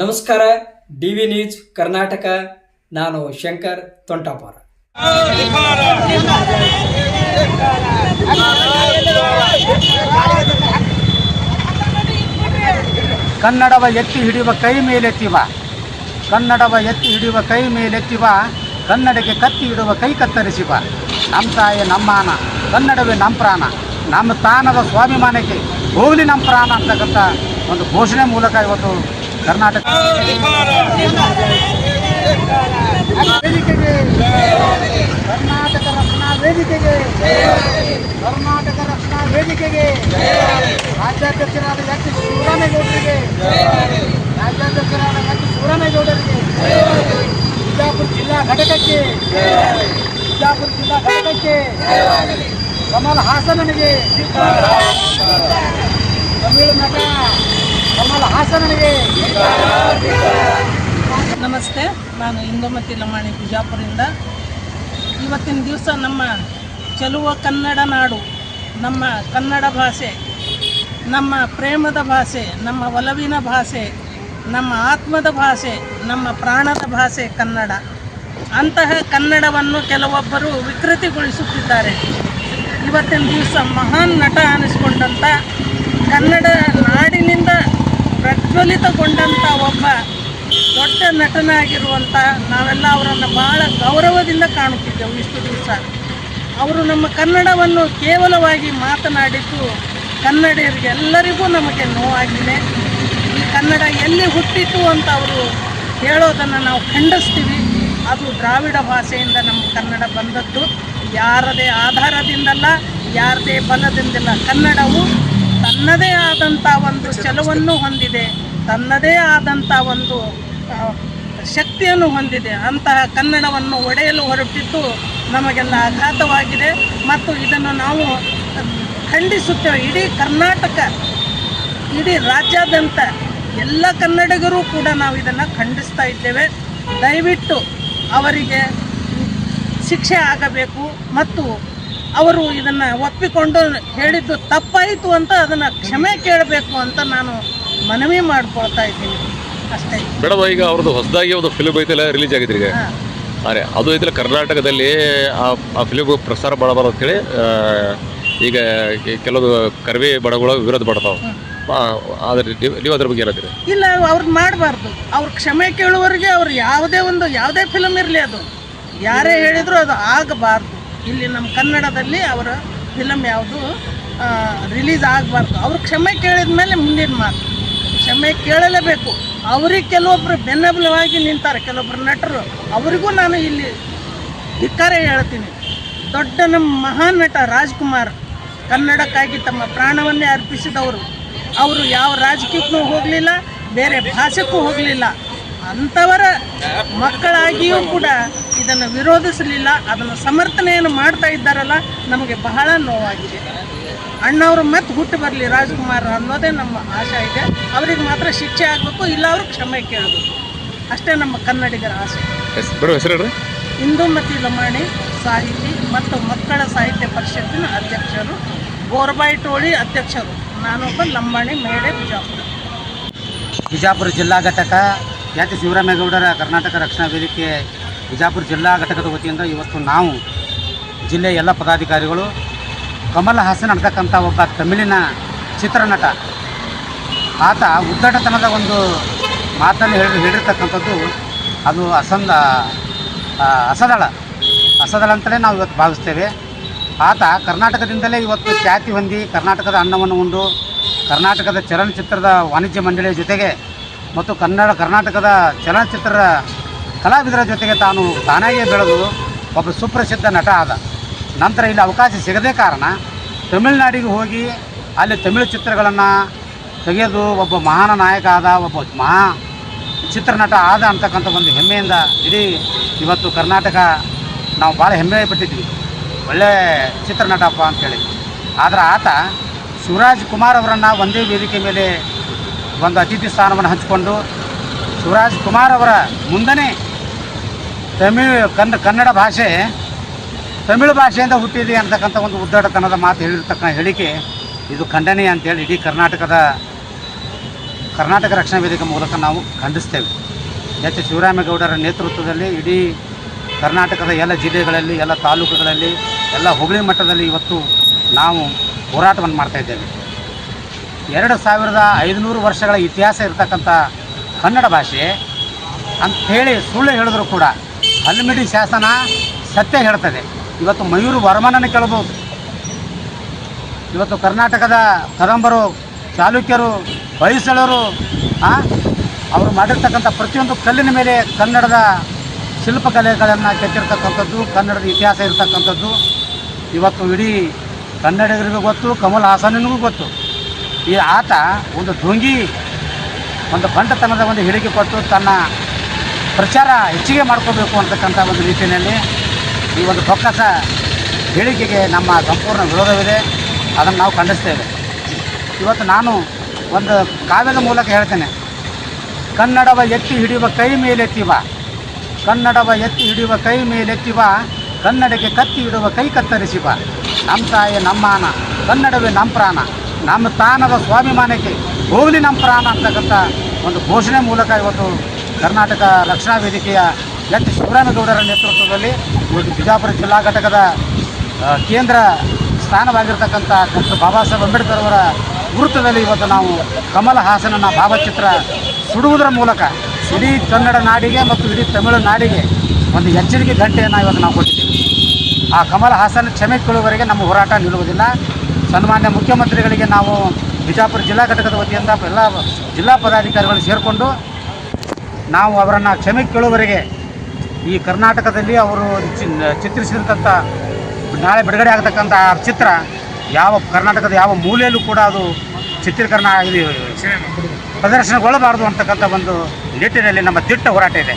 ನಮಸ್ಕಾರ D V news Karnataka. ನಾನು ಶಂಕರ್ ತೊಂಟಾಪುರ. ಕನ್ನಡವ ಎತ್ತಿ ಹಿಡಿಯುವ ಕೈ ಮೇಲೆತ್ತಿವ. ಕನ್ನಡವ ಎತ್ತಿ ಹಿಡಿಯುವ ಕೈ ಮೇಲೆತ್ತಿವ. ಕನ್ನಡಕ್ಕೆ ಕತ್ತಿ ಇಡುವ ಕೈ ಕತ್ತರಿಸಿವ. ನಮ್ಮ ತಾಯಿ ನಮ್ಮಾನ ಕನ್ನಡವೇ ನಮ್ಮ ಪ್ರಾಣ. ನಮ್ಮ ತಾನದ ಸ್ವಾಭಿಮಾನಕ್ಕೆ ಹೋಗಲಿ ನಮ್ಮ ಪ್ರಾಣ ಅಂತಕ್ಕಂಥ ಒಂದು ಘೋಷಣೆ ಮೂಲಕ ಇವತ್ತು ಕರ್ನಾಟಕ. ವೇದಿಕೆಗೆ ಕರ್ನಾಟಕ ರಕ್ಷಣಾ ವೇದಿಕೆಗೆ ಕರ್ನಾಟಕ ರಕ್ಷಣಾ ವೇದಿಕೆಗೆ ರಾಜ್ಯಾಧ್ಯಕ್ಷರಾದ ಎಚ್ ಶಿವರಾಮೇಗೌಡರಿಗೆ ರಾಜ್ಯಾಧ್ಯಕ್ಷರಾದ ಎಚ್ ಶಿವರಾಮೇಗೌಡರಿಗೆ ಬಿಜಾಪುರ ಜಿಲ್ಲಾ ಘಟಕಕ್ಕೆ. ಬಿಜಾಪುರ ಜಿಲ್ಲಾ ಘಟಕಕ್ಕೆ. ಕಮಲ್ ಹಾಸನನಿಗೆ. ತಮಿಳು ನಟ ನಮಸ್ತೆ, ನಾನು ಇಂದುಮತಿ ಲಮಾಣಿ ಬಿಜಾಪುರದಿಂದ. ಇವತ್ತಿನ ದಿವಸ ನಮ್ಮ ಚೆಲುವ ಕನ್ನಡ ನಾಡು, ನಮ್ಮ ಕನ್ನಡ ಭಾಷೆ, ನಮ್ಮ ಪ್ರೇಮದ ಭಾಷೆ, ನಮ್ಮ ಒಲವಿನ ಭಾಷೆ, ನಮ್ಮ ಆತ್ಮದ ಭಾಷೆ, ನಮ್ಮ ಪ್ರಾಣದ ಭಾಷೆ ಕನ್ನಡ. ಅಂತಹ ಕನ್ನಡವನ್ನು ಕೆಲವೊಬ್ಬರು ವಿಕೃತಿಗೊಳಿಸುತ್ತಿದ್ದಾರೆ. ಇವತ್ತಿನ ದಿವಸ ಮಹಾನ್ ನಟ ಅನಿಸ್ಕೊಂಡಂಥ ಕನ್ನಡ ಪ್ರಜ್ವಲಿತಗೊಂಡಂಥ ಒಬ್ಬ ದೊಡ್ಡ ನಟನಾಗಿರುವಂಥ ನಾವೆಲ್ಲ ಅವರನ್ನು ಬಹಳ ಗೌರವದಿಂದ ಕಾಣುತ್ತಿದ್ದೆವು ಇಷ್ಟು ದಿವಸ. ಅವರು ನಮ್ಮ ಕನ್ನಡವನ್ನು ಕೇವಲವಾಗಿ ಮಾತನಾಡಿದ್ದು ಕನ್ನಡಿಗರಿಗೆ ಎಲ್ಲರಿಗೂ ನಮಗೆ ನೋವಾಗಿದೆ. ಈ ಕನ್ನಡ ಎಲ್ಲಿ ಹುಟ್ಟಿತು ಅಂತ ಅವರು ಹೇಳೋದನ್ನು ನಾವು ಖಂಡಿಸ್ತೀವಿ. ಅದು ದ್ರಾವಿಡ ಭಾಷೆಯಿಂದ ನಮ್ಮ ಕನ್ನಡ ಬಂದದ್ದು. ಯಾರದೇ ಆಧಾರದಿಂದಲ್ಲ ಯಾರದೇ ಬಲದಿಂದಲ್ಲ ಕನ್ನಡವು ತನ್ನದೇ ಆದಂಥ ಒಂದು ಚಲವನ್ನು ಹೊಂದಿದೆ. ತನ್ನದೇ ಆದಂಥ ಒಂದು ಶಕ್ತಿಯನ್ನು ಹೊಂದಿದೆ. ಅಂತಹ ಕನ್ನಡವನ್ನು ಒಡೆಯಲು ಹೊರಟಿದ್ದು ನಮಗೆಲ್ಲ ಆಘಾತವಾಗಿದೆ. ಮತ್ತು ಇದನ್ನು ನಾವು ಖಂಡಿಸುತ್ತೇವೆ. ಇಡೀ ಕರ್ನಾಟಕ, ಇಡೀ ರಾಜ್ಯಾದ್ಯಂತ ಎಲ್ಲ ಕನ್ನಡಿಗರು ಕೂಡ ನಾವು ಇದನ್ನು ಖಂಡಿಸ್ತಾ ಇದ್ದೇವೆ. ದಯವಿಟ್ಟು ಅವರಿಗೆ ಶಿಕ್ಷೆ ಆಗಬೇಕು ಮತ್ತು ಅವರು ಇದನ್ನು ಒಪ್ಪಿಕೊಂಡು ಹೇಳಿದ್ದು ತಪ್ಪಾಯಿತು ಅಂತ ಅದನ್ನು ಕ್ಷಮೆ ಕೇಳಬೇಕು ಅಂತ ನಾನು ಮನವಿ ಮಾಡ್ಕೊಳ್ತಾ ಇದ್ದೀನಿ. ಅಷ್ಟೇ. ಮೇಡಮ್ ಈಗ ಅವ್ರದ್ದು ಹೊಸದಾಗಿ ಒಂದು ಫಿಲ್ಮ್ ಐತಲ್ಲ ರಿಲೀಸ್ ಆಗಿದೆ ಈಗ. ಅರೆ ಅದು ಐತಲ್ಲ ಕರ್ನಾಟಕದಲ್ಲಿ ಆ ಫಿಲ್ಮ್ ಪ್ರಸಾರ ಮಾಡಬಾರ್ದು ಅಂತೇಳಿ ಈಗ ಕೆಲವು ಕರ್ವಿ ಬಡಗಳು ವಿರೋಧ ಪಡ್ತಾವೆ. ಆದರೆ ನೀವು ಅದ್ರ ಬಗ್ಗೆ ಇಲ್ಲ ಅವ್ರು ಮಾಡಬಾರ್ದು. ಅವ್ರ ಕ್ಷಮೆ ಕೇಳುವವರೆಗೆ ಅವ್ರು ಯಾವುದೇ ಒಂದು ಯಾವುದೇ ಫಿಲಮ್ ಇರಲಿ ಅದು. ಯಾರೇ ಹೇಳಿದ್ರು ಅದು ಆಗಬಾರ್ದು. ಇಲ್ಲಿ ನಮ್ಮ ಕನ್ನಡದಲ್ಲಿ ಅವರ ಫಿಲಮ್ ಯಾವುದು ರಿಲೀಸ್ ಆಗಬಾರ್ದು. ಅವ್ರ ಕ್ಷಮೆ ಕೇಳಿದ ಮೇಲೆ ಮುಂದಿನ ಮಾತು. ಕ್ಷಮೆ ಕೇಳಲೇಬೇಕು. ಅವ್ರಿಗೆ ಕೆಲವೊಬ್ಬರು ಬೆನ್ನಬಲವಾಗಿ ನಿಂತಾರೆ ಕೆಲವೊಬ್ಬರು ನಟರು. ಅವರಿಗೂ ನಾನು ಇಲ್ಲಿ ಧಿಕ್ಕಾರ ಹೇಳ್ತೀನಿ. ದೊಡ್ಡ ನಮ್ಮ ಮಹಾನ್ ನಟ ರಾಜ್ಕುಮಾರ್ ಕನ್ನಡಕ್ಕಾಗಿ ತಮ್ಮ ಪ್ರಾಣವನ್ನೇ ಅರ್ಪಿಸಿದವರು. ಅವರು ಯಾವ ರಾಜಕೀಯಕ್ಕೂ ಹೋಗಲಿಲ್ಲ, ಬೇರೆ ಭಾಷೆಗೂ ಹೋಗಲಿಲ್ಲ. ಅಂಥವರ ಮಕ್ಕಳಾಗಿಯೂ ಕೂಡ ಇದನ್ನು ವಿರೋಧಿಸಲಿಲ್ಲ. ಅದನ್ನು ಸಮರ್ಥನೆಯನ್ನು ಮಾಡ್ತಾ ಇದ್ದಾರಲ್ಲ, ನಮಗೆ ಬಹಳ ನೋವಾಗಿದೆ. ಅಣ್ಣವರು ಮತ್ತೆ ಹುಟ್ಟು ಬರಲಿ ರಾಜ್ಕುಮಾರ್ ಅನ್ನೋದೇ ನಮ್ಮ ಆಶೆ ಇದೆ. ಅವರಿಗೆ ಮಾತ್ರ ಶಿಕ್ಷೆ ಆಗಬೇಕು ಇಲ್ಲ ಅವರು ಕ್ಷಮೆ ಕೇಳಬೇಕು. ಅಷ್ಟೇ ನಮ್ಮ ಕನ್ನಡಿಗರ ಆಸೆ. ಹೆಸರು ಇಂದುಮತಿ ಲಮಾಣಿ ಸಾಹಿತಿ ಮತ್ತು ಮಕ್ಕಳ ಸಾಹಿತ್ಯ ಪರಿಷತ್ತಿನ ಅಧ್ಯಕ್ಷರು ಗೋರ್ಬಾಯಿ ಟೋಳಿ ಅಧ್ಯಕ್ಷರು. ನಾನೊಬ್ಬ ಲಂಬಾಣಿ ಮೇಡೆ ಬಿಜಾಪುರ. ಬಿಜಾಪುರ ಜಿಲ್ಲಾ ಘಟಕ ಯಾಕೆ ಶಿವರಾಮೇಗೌಡರ ಕರ್ನಾಟಕ ರಕ್ಷಣಾ ವೇದಿಕೆ ಬಿಜಾಪುರ ಜಿಲ್ಲಾ ಘಟಕದ ವತಿಯಿಂದ ಇವತ್ತು ನಾವು ಜಿಲ್ಲೆಯ ಎಲ್ಲ ಪದಾಧಿಕಾರಿಗಳು ಕಮಲ್ ಹಾಸನ್ ಅಂತಕ್ಕಂಥ ಒಬ್ಬ ತಮಿಳಿನ ಚಿತ್ರನಟ ಆತ ಉದ್ದಟತನದ ಒಂದು ಮಾತನ್ನು ಹೇಳಿ ಹೇಳಿರ್ತಕ್ಕಂಥದ್ದು ಅದು ಅಸಂದ ಅಸದಳ. ಅಸದಳ ಅಂತಲೇ ನಾವು ಇವತ್ತು ಭಾವಿಸ್ತೇವೆ. ಆತ ಕರ್ನಾಟಕದಿಂದಲೇ ಇವತ್ತು ಖ್ಯಾತಿ ಹೊಂದಿ ಕರ್ನಾಟಕದ ಅನ್ನವನ್ನು ಉಂಡು, ಕರ್ನಾಟಕದ ಚಲನಚಿತ್ರದ ವಾಣಿಜ್ಯ ಮಂಡಳಿಯ ಜೊತೆಗೆ ಮತ್ತು ಕನ್ನಡ, ಕರ್ನಾಟಕದ ಚಲನಚಿತ್ರ ಕಲಾವಿದರ ಜೊತೆಗೆ ತಾನು ತಾನಾಗೇ ಬೆಳೆದು ಒಬ್ಬ ಸುಪ್ರಸಿದ್ಧ ನಟ ಆದ. ನಂತರ ಇಲ್ಲಿ ಅವಕಾಶ ಸಿಗದೇ ಕಾರಣ ತಮಿಳುನಾಡಿಗೆ ಹೋಗಿ ಅಲ್ಲಿ ತಮಿಳು ಚಿತ್ರಗಳನ್ನು ತೆಗೆದು ಒಬ್ಬ ಮಹಾನ ನಾಯಕ ಆದ, ಒಬ್ಬ ಮಹಾ ಚಿತ್ರನಟ ಆದ ಅಂತಕ್ಕಂಥ ಒಂದು ಹೆಮ್ಮೆಯಿಂದ ಇಡೀ ಇವತ್ತು ಕರ್ನಾಟಕ ನಾವು ಭಾಳ ಹೆಮ್ಮೆ ಪಟ್ಟಿದ್ವಿ ಒಳ್ಳೆ ಚಿತ್ರನಟಪ್ಪ ಅಂತೇಳಿ. ಆದರೆ ಆತ ಶಿವರಾಜ್ ಕುಮಾರ್ ಅವರನ್ನು ಒಂದೇ ವೇದಿಕೆ ಮೇಲೆ ಒಂದು ಅತಿಥಿ ಸ್ಥಾನವನ್ನು ಹಂಚಿಕೊಂಡು ಶಿವರಾಜ್ ಕುಮಾರ್ ಅವರ ಮುಂದನೇ ತಮಿಳ್ ಕನ್ನ ಕನ್ನಡ ಭಾಷೆ, ತಮಿಳು ಭಾಷೆಯಿಂದ ಹುಟ್ಟಿದೆ ಅಂತಕ್ಕಂಥ ಒಂದು ಉದ್ದಾಟತನದ ಮಾತು ಹೇಳಿರ್ತಕ್ಕಂಥ ಹೇಳಿಕೆ ಇದು ಖಂಡನೆ ಅಂತೇಳಿ ಇಡೀ ಕರ್ನಾಟಕದ ಕರ್ನಾಟಕ ರಕ್ಷಣಾ ವೇದಿಕೆ ಮೂಲಕ ನಾವು ಖಂಡಿಸ್ತೇವೆ. ಎಚ್. ಶಿವರಾಮೇಗೌಡರ ನೇತೃತ್ವದಲ್ಲಿ ಇಡೀ ಕರ್ನಾಟಕದ ಎಲ್ಲ ಜಿಲ್ಲೆಗಳಲ್ಲಿ, ಎಲ್ಲ ತಾಲೂಕುಗಳಲ್ಲಿ, ಎಲ್ಲ ಹೋಬಳಿ ಮಟ್ಟದಲ್ಲಿ ಇವತ್ತು ನಾವು ಹೋರಾಟವನ್ನು ಮಾಡ್ತಾ ಇದ್ದೇವೆ. ಎರಡು ಸಾವಿರದ ಐದುನೂರು ವರ್ಷಗಳ ಇತಿಹಾಸ ಇರತಕ್ಕಂಥ ಕನ್ನಡ ಭಾಷೆ, ಅಂಥೇಳಿ ಸುಳ್ಳು ಹೇಳಿದ್ರು ಕೂಡ ಹಲ್ಮಿಡಿ ಶಾಸನ ಸತ್ಯ ಹೇಳ್ತದೆ. ಇವತ್ತು ಮಯೂರು ವರ್ಮನನ್ನು ಕೇಳ್ಬೋದು. ಇವತ್ತು ಕರ್ನಾಟಕದ ಕದಂಬರು ಚಾಲುಕ್ಯರು ಹೊಯ್ಸಳರು ಅವರು ಮಾಡಿರ್ತಕ್ಕಂಥ ಪ್ರತಿಯೊಂದು ಕಲ್ಲಿನ ಮೇಲೆ ಕನ್ನಡದ ಶಿಲ್ಪಕಲೆಗಳನ್ನು ಕೆತ್ತಿರ್ತಕ್ಕಂಥದ್ದು, ಕನ್ನಡದ ಇತಿಹಾಸ ಇರತಕ್ಕಂಥದ್ದು. ಇವತ್ತು ಇಡೀ ಕನ್ನಡಿಗರಿಗೂ ಗೊತ್ತು, ಕಮಲ್ ಹಾಸನಿಗೂ ಗೊತ್ತು. ಈ ಆತ ಒಂದು ಢೋಂಗಿ, ಒಂದು ಬಂಟತನದ ಒಂದು ಹಿಡಿಕೆ ಕೊಟ್ಟು ತನ್ನ ಪ್ರಚಾರ ಹೆಚ್ಚಿಗೆ ಮಾಡ್ಕೋಬೇಕು ಅಂತಕ್ಕಂಥ ಒಂದು ರೀತಿಯಲ್ಲಿ ಈ ಒಂದು ಬೊಕ್ಕಸ ಹೇಳಿಕೆಗೆ ನಮ್ಮ ಸಂಪೂರ್ಣ ವಿರೋಧವಿದೆ. ಅದನ್ನು ನಾವು ಖಂಡಿಸ್ತೇವೆ. ಇವತ್ತು ನಾನು ಒಂದು ಕಾವ್ಯದ ಮೂಲಕ ಹೇಳ್ತೇನೆ. ಕನ್ನಡವ ಎತ್ತಿ ಹಿಡಿಯುವ ಕೈ ಮೇಲೆತ್ತಿ ಬಾ. ಕನ್ನಡವ ಎತ್ತಿ ಹಿಡಿಯುವ ಕೈ ಮೇಲೆತ್ತಿ ಬಾ. ಕನ್ನಡಕ್ಕೆ ಕತ್ತಿ ಇಡುವ ಕೈ ಕತ್ತರಿಸಿ ಬಾ. ನಮ್ಮ ತಾಯಿ ನಮ್ಮಾನ ಕನ್ನಡವೇ ನಮ್ಮ ಪ್ರಾಣ. ನಮ್ಮ ತಾನದ ಸ್ವಾಭಿಮಾನಕ್ಕೆ ಹೋಗಲಿ ನಮ್ಮ ಪ್ರಾಣ ಅಂತಕ್ಕಂಥ ಒಂದು ಘೋಷಣೆ ಮೂಲಕ ಇವತ್ತು ಕರ್ನಾಟಕ ರಕ್ಷಣಾ ವೇದಿಕೆಯ ಎಚ್. ಶಿವರಾಮೇಗೌಡರ ನೇತೃತ್ವದಲ್ಲಿ ಇವತ್ತು ಬಿಜಾಪುರ ಜಿಲ್ಲಾ ಘಟಕದ ಕೇಂದ್ರ ಸ್ಥಾನವಾಗಿರ್ತಕ್ಕಂಥ ಡಾಕ್ಟರ್ ಬಾಬಾ ಸಾಹೇಬ್ ಅಂಬೇಡ್ಕರ್ ಅವರ ವೃತ್ತದಲ್ಲಿ ಇವತ್ತು ನಾವು ಕಮಲ ಹಾಸನನ ಭಾವಚಿತ್ರ ಸುಡುವುದರ ಮೂಲಕ ಇಡೀ ಕನ್ನಡ ನಾಡಿಗೆ ಮತ್ತು ಇಡೀ ತಮಿಳು ನಾಡಿಗೆ ಒಂದು ಎಚ್ಚರಿಕೆ ಗಂಟೆಯನ್ನು ಇವತ್ತು ನಾವು ಕೊಟ್ಟಿದ್ದೀವಿ. ಆ ಕಮಲ ಹಾಸನ ಕ್ಷಮೆ ಕೇಳುವವರೆಗೆ ನಮ್ಮ ಹೋರಾಟ ನಿಲ್ಲುವುದಿಲ್ಲ. ಸನ್ಮಾನ್ಯ ಮುಖ್ಯಮಂತ್ರಿಗಳಿಗೆ ನಾವು ಬಿಜಾಪುರ ಜಿಲ್ಲಾ ಘಟಕದ ವತಿಯಿಂದ ಎಲ್ಲ ಜಿಲ್ಲಾ ಪದಾಧಿಕಾರಿಗಳು ಸೇರಿಕೊಂಡು ನಾವು ಅವರನ್ನು ಕ್ಷಮೆ ಕೇಳುವವರೆಗೆ ಈ ಕರ್ನಾಟಕದಲ್ಲಿ ಅವರು ಚಿ- ಚಿತ್ರಿಸಿರ್ತಂಥ ನಾಳೆ ಬಿಡುಗಡೆ ಆಗತಕ್ಕಂಥ ಚಿತ್ರ ಯಾವ ಕರ್ನಾಟಕದ ಯಾವ ಮೂಲೆಯಲ್ಲೂ ಕೂಡ ಅದು ಚಿತ್ರೀಕರಣ ಆಗಲಿ ಪ್ರದರ್ಶನಗೊಳ್ಳಬಾರದು ಅಂತಕ್ಕಂಥ ಒಂದು ನಿಟ್ಟಿನಲ್ಲಿ ನಮ್ಮ ದಿಟ್ಟ ಹೋರಾಟ ಇದೆ.